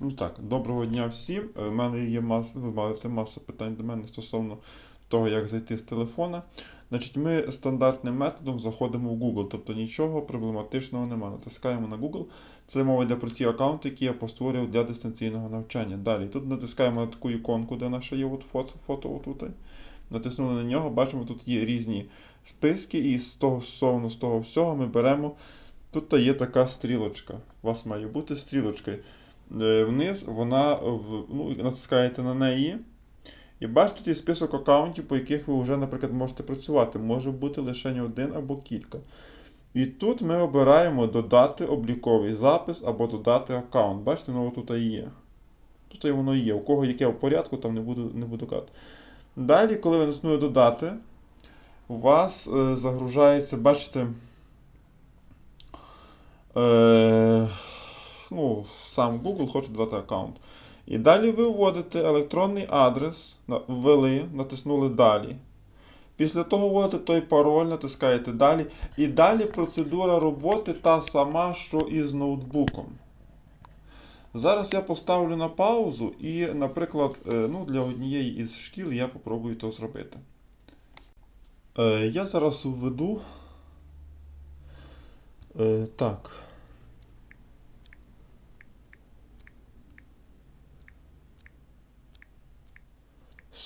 Ну так, доброго дня всім. Е, У мене є маса, ви маєте масу питань до мене стосовно того, як зайти з телефона. Значить, ми стандартним методом заходимо в Google, тобто нічого проблематичного немає. Натискаємо на Google. Це мова йде про ті аккаунти, які я постворив для дистанційного навчання. Далі тут натискаємо на таку іконку, де наша є от фото, фото отут. Натиснули на нього, бачимо, тут є різні списки, і з того стосовно з того всього ми беремо. Тут є така стрілочка. У вас має бути стрілочка. Е, Вниз вона ну, натискаєте на неї. І бачите, тут є список аккаунтів, по яких ви вже, наприклад, можете працювати. Може бути лише один або кілька. І тут ми обираємо додати обліковий запис або додати аккаунт. Бачите, воно тут є. Тут воно є. У кого яке в порядку, там не буду, не буду казати. Далі, коли ви натиснули додати, у вас е, загружається, бачите. Е, ну, сам Google хоче додати аккаунт. І далі ви вводите електронний адрес, ввели, натиснули далі. Після того вводите той пароль, натискаєте далі. І далі процедура роботи та сама, що і з ноутбуком. Зараз я поставлю на паузу і, наприклад, е, ну, для однієї із шкіл я попробую то зробити. Е, Я зараз введу. Е, Так.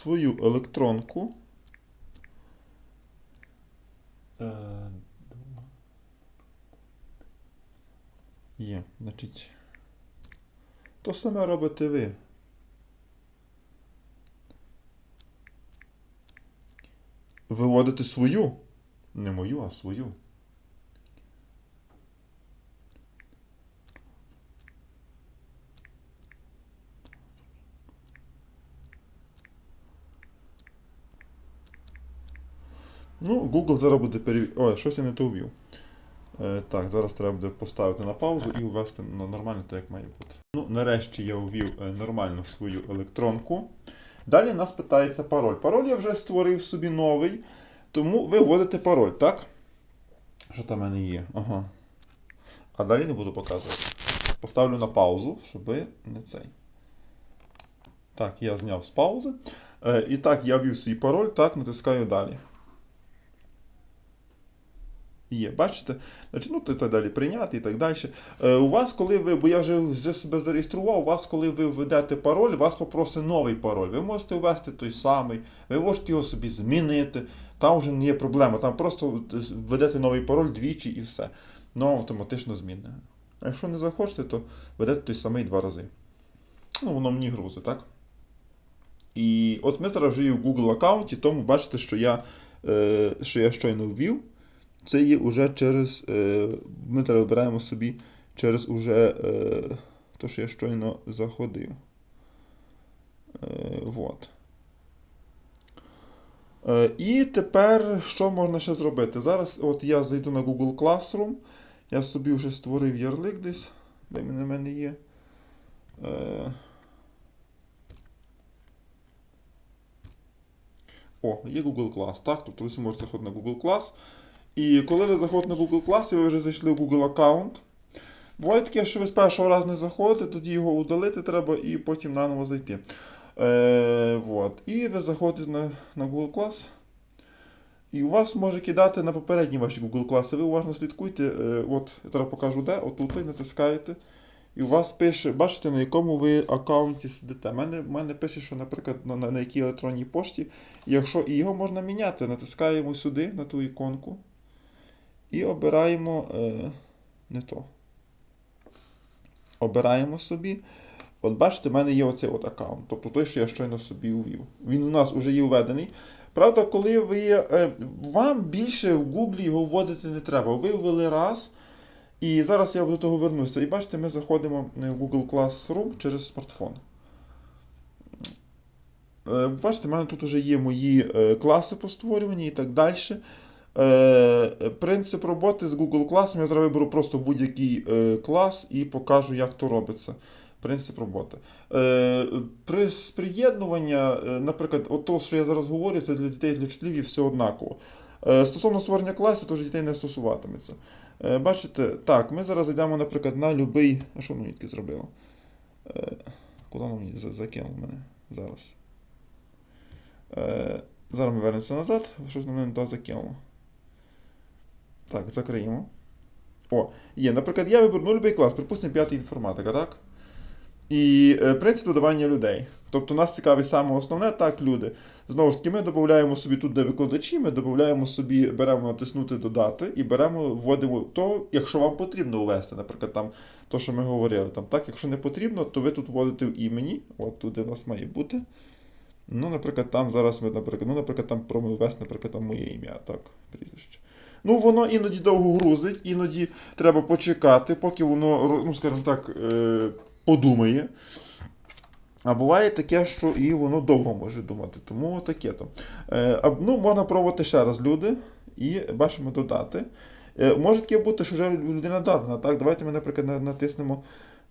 Свою електронку. Е, Є, значить. То саме робите ви. Виводите свою. Не мою, а свою. Ну, Google зараз буде перевіряти. Ой, щось я не то ввів. Е, так, зараз треба буде поставити на паузу і ввести на нормально так, як має бути. Ну, нарешті я ввів е, нормально свою електронку. Далі нас питається пароль. Пароль я вже створив собі новий, тому ви вводите пароль, так? Що там в мене є? Ага. А далі не буду показувати. Поставлю на паузу, щоб не цей. Так, я зняв з паузи. Е, і так, я ввів свій пароль, так, натискаю далі. Є, бачите? Значить, ну, так далі прийняти і так далі. Е, у вас, коли ви, бо я вже, себе зареєстрував, у вас, коли ви введете пароль, вас попросить новий пароль. Ви можете ввести той самий, ви можете його собі змінити. Там вже не є проблема. Там просто введете новий пароль двічі і все. Ну, автоматично змінне. А якщо не захочете, то введете той самий два рази. Ну, воно мені грузить, так? І от ми зараз вже є в Google аккаунті, тому бачите, що я, е, що я щойно ввів. Це є уже через. Е, ми зараз вибираємо собі через уже е, то, що я щойно заходив. Е, вот. Е, і тепер що можна ще зробити? Зараз от я зайду на Google Classroom. Я собі вже створив ярлик десь, де він у мене є. О, є Google Class, так? Тобто ви можете заходити на Google Class. І коли ви заходите на Google Class, і ви вже зайшли в Google аккаунт. Буває таке, що ви з першого разу не заходите, тоді його удалити треба і потім наново зайти. Е, вот. І ви заходите на, на Google Class. І у вас може кидати на попередні ваші Google класи. Ви уважно слідкуйте. Е, от, я зараз покажу де, отут ви натискаєте. І у вас пише, бачите, на якому ви аккаунті сидите. У мене, мене пише, що, наприклад, на, на, на якій електронній пошті. Якщо і його можна міняти, натискаємо сюди, на ту іконку. І обираємо е, не то. Обираємо собі. От бачите, в мене є оцей от аккаунт. Тобто той, що я щойно собі увів. Він у нас вже є введений. Правда, коли ви. Е, вам більше в Гуглі його вводити не треба. Ви ввели раз. І зараз я до того вернуся. І бачите, ми заходимо в Google Classroom через смартфон. Е, Бачите, в мене тут вже є мої е, класи постворювані і так далі. Е, Принцип роботи з Google класом я зараз виберу просто будь-який е, клас і покажу, як то робиться. Принцип роботи. Е, При приєднування, е, наприклад, от то, що я зараз говорю, це для дітей, для вчителів і все однаково. Стосовно створення класів, то ж дітей не стосуватиметься. Бачите, так, ми зараз зайдемо, наприклад, на будь-який. А що воно таке зробило? Куди воно мені За- закинув мене зараз? Зараз ми вернемося назад, щось на мене не то закинуло. Так, закриємо. О, є. Наприклад, я виберу ну, клас, припустимо, п'ятий інформатика, так? І е, принцип додавання людей. Тобто нас цікавить саме основне, так, люди. Знову ж таки, ми додаємо собі тут, де викладачі, ми додаємо собі, беремо натиснути додати і беремо, вводимо то, якщо вам потрібно ввести, наприклад, там то, що ми говорили. Там, так, якщо не потрібно, то ви тут вводите в імені, от туди у нас має бути. Ну, наприклад, там зараз ми, наприклад, ну, наприклад, там пробуємо ввести, наприклад, там моє ім'я, так, прізвище. Ну, воно іноді довго грузить, іноді треба почекати, поки воно, ну, скажімо так, е, подумає. А буває таке, що і воно довго може думати. Тому таке то. Е, ну, можна пробувати ще раз люди і бачимо додати. Е, може таке бути, що вже людина додана. Так, давайте ми, наприклад, натиснемо,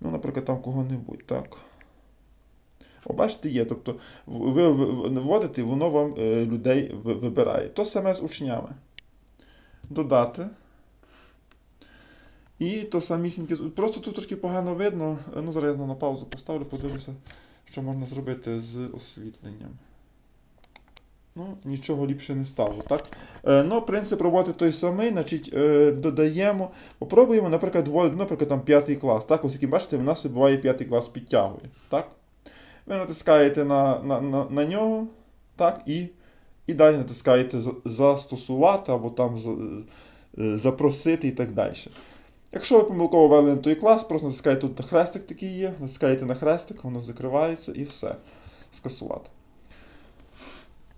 ну, наприклад, там кого-небудь. Так. О, бачите, є. Тобто ви вводите, воно вам людей вибирає. То саме з учнями. Додати. І то самісіньке. Просто тут трошки погано видно. Е, Ну, зараз я на паузу поставлю, подивлюся, що можна зробити з освітленням. Ну, нічого ліпше не стало, так? Е, ну, принцип роботи той самий, значить, е, додаємо. Попробуємо, наприклад, вводити, наприклад, там п'ятий клас. Так, ось бачите, в нас буває п'ятий клас підтягує. Так? Ви натискаєте на, на, на, на нього, так, і, і далі натискаєте застосувати або там е, запросити і так далі. Якщо ви помилково ввели на той клас, просто натискаєте тут на хрестик такий є, натискаєте на хрестик, воно закривається і все. Скасувати.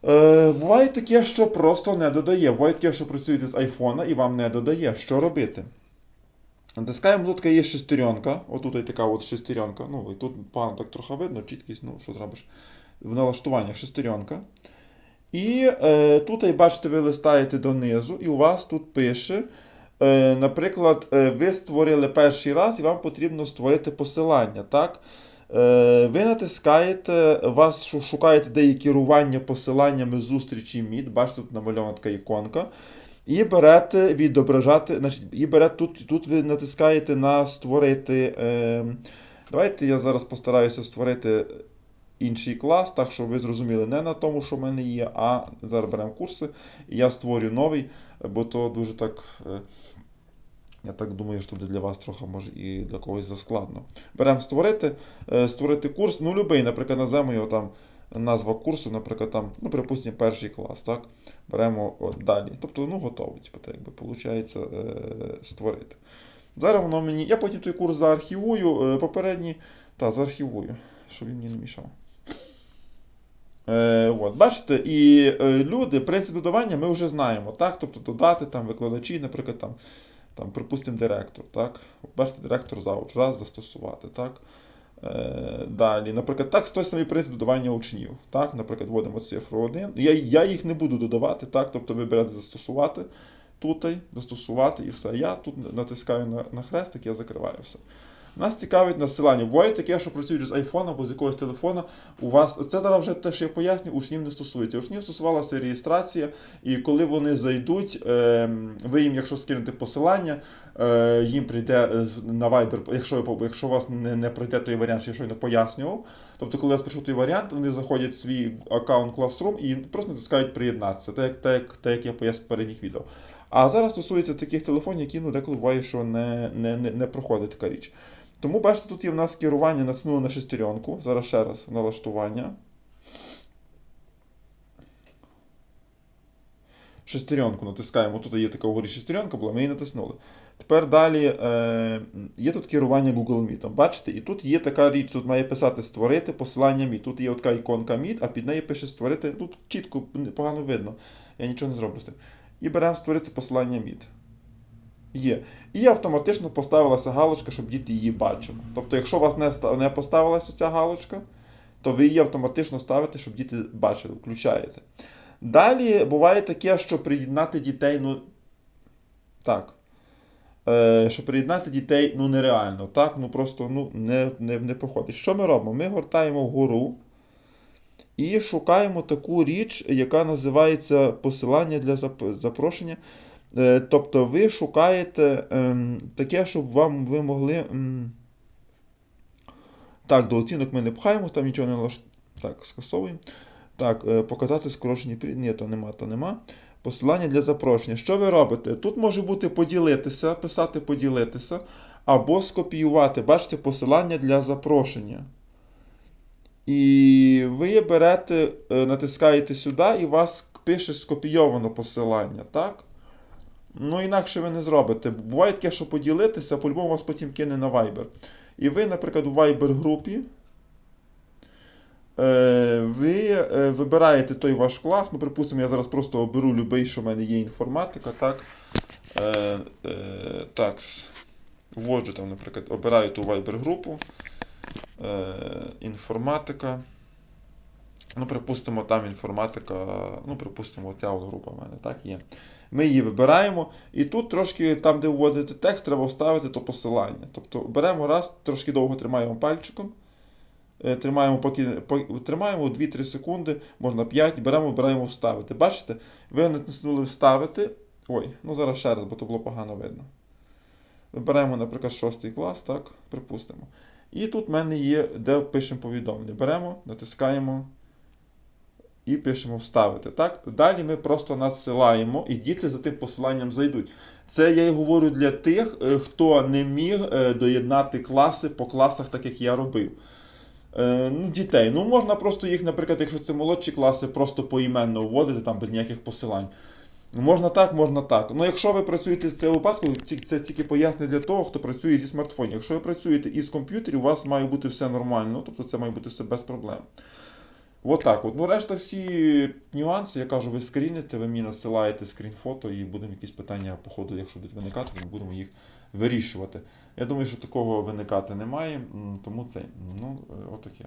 Е, буває таке, що просто не додає. Буває таке, що працюєте з айфона і вам не додає. Що робити? Натискаємо, тут є шестеренка. Отут є така от шестеренка. Ну, і тут погано так трохи видно, чіткість, ну, що зробиш. В налаштуваннях шестеренка. І е, тут, бачите, ви листаєте донизу, і у вас тут пише. Е, наприклад, е, ви створили перший раз, і вам потрібно створити посилання. Так? Е, ви натискаєте, вас шукаєте де є керування посиланнями зустрічі Meet, бачите, тут намальована така іконка. І берете відображати, значить, і берете тут, тут ви натискаєте на створити. Е, давайте я зараз постараюся створити інший клас, так що ви зрозуміли не на тому, що в мене є, а зараз беремо курси, і я створю новий, бо то дуже так. Е, я так думаю, що буде для вас трохи може і для когось заскладно. Беремо створити, е, створити курс, ну любий, наприклад, назвемо його там назва курсу, наприклад, там, ну, припустимо, перший клас, так? Беремо о, далі. Тобто, ну, готовий, типу, якби, виходить, е, створити. Зараз воно мені. Я потім той курс заархівую, попередній, та, заархівую, щоб він мені не мішав. Е, от, бачите, і е, люди, принцип додавання ми вже знаємо, так? Тобто додати там викладачі, наприклад, там, там припустимо, директор, так? Бачите, директор зауч, раз застосувати, так? Е, далі, наприклад, так, той самий принцип додавання учнів. Так? Наприклад, вводимо цифру 1. Я, я їх не буду додавати, так? Тобто ви берете застосувати, тут застосувати і все. Я тут натискаю на, на хрестик, я закриваю все. Нас цікавить насилання. Буває таке, що працюють з iPhone або з якогось телефона. У вас це зараз вже те, що я поясню, учнів не стосується. Учнів стосувалася реєстрація, і коли вони зайдуть, е, ви їм, якщо скинете посилання, е, їм прийде е, на Viber, якщо, якщо у вас не, не прийде той варіант, що я щойно пояснював. Тобто, коли я прийшов той варіант, вони заходять в свій аккаунт Classroom і просто натискають приєднатися, так як, так, так як я пояснив в передніх відео. А зараз стосується таких телефонів, які ну, деколи буває, що не, не, не, не проходить така річ. Тому бачите, тут є в нас керування натиснули на шестеренку. Зараз ще раз налаштування. Шестеренку натискаємо. Тут є така вгорі шестеренка була, ми її натиснули. Тепер далі е, є тут керування Google Meet. Бачите, і тут є така річ, тут має писати створити посилання Meet. Тут є така іконка Meet, а під нею пише створити. Тут чітко, погано видно. Я нічого не зроблю з тим. І беремо створити посилання Meet. Є. І автоматично поставилася галочка, щоб діти її бачили. Тобто, якщо у вас не, не поставилася ця галочка, то ви її автоматично ставите, щоб діти бачили, включаєте. Далі буває таке, що приєднати дітей, ну. Так. Е, що приєднати дітей ну, нереально. Так, ну просто ну, не, не, не проходить. Що ми робимо? Ми гортаємо вгору і шукаємо таку річ, яка називається посилання для зап- запрошення. Е, Тобто ви шукаєте ем, таке, щоб вам ви могли. ем, Так, до оцінок ми не пхаємо, там нічого не лаш... Так, скасовуємо. Так, е, показати скорочені. Ні, то нема, то нема. Посилання для запрошення. Що ви робите? Тут може бути поділитися, писати поділитися, або скопіювати. Бачите, посилання для запрошення. І ви берете, е, натискаєте сюди, і у вас пише скопійовано посилання, так? Ну, інакше ви не зробите. Буває таке, що поділитися, по-любому вас потім кине на Viber. І ви, наприклад, у Viber групі е, ви е, вибираєте той ваш клас. Ну, припустимо, я зараз просто оберу любий, що в мене є інформатика, так? Е, е, так. Вводжу там, наприклад, обираю ту Viber групу. Е, інформатика. Ну, припустимо, там інформатика, ну, припустимо, ця от група в мене так є. Ми її вибираємо, і тут трошки там, де вводити текст, треба вставити то посилання. Тобто беремо раз, трошки довго тримаємо пальчиком. е, Тримаємо поки тримаємо 2-3 секунди, можна 5, беремо, вибираємо вставити. Бачите? Ви натиснули вставити. Ой, ну зараз ще раз, бо то було погано видно. Вибираємо, наприклад, 6 клас, так, припустимо. І тут в мене є, де пишемо повідомлення. Беремо, натискаємо і пишемо вставити. Так? Далі ми просто надсилаємо, і діти за тим посиланням зайдуть. Це я і говорю для тих, е, хто не міг е, доєднати класи по класах, так як я робив. Е, Ну, дітей. Ну, можна просто їх, наприклад, якщо це молодші класи, просто поіменно вводити там без ніяких посилань. Можна так, можна так. Ну, якщо ви працюєте з цього випадку, це тільки пояснення для того, хто працює зі смартфонів. Якщо ви працюєте із комп'ютерів, у вас має бути все нормально, тобто це має бути все без проблем. От от. Ну, решта всі нюанси, я кажу, ви скріните, ви мені насилаєте скрін-фото і будемо якісь питання по ходу, якщо будуть виникати, ми будемо їх вирішувати. Я думаю, що такого виникати немає, тому це, ну, е, отаке.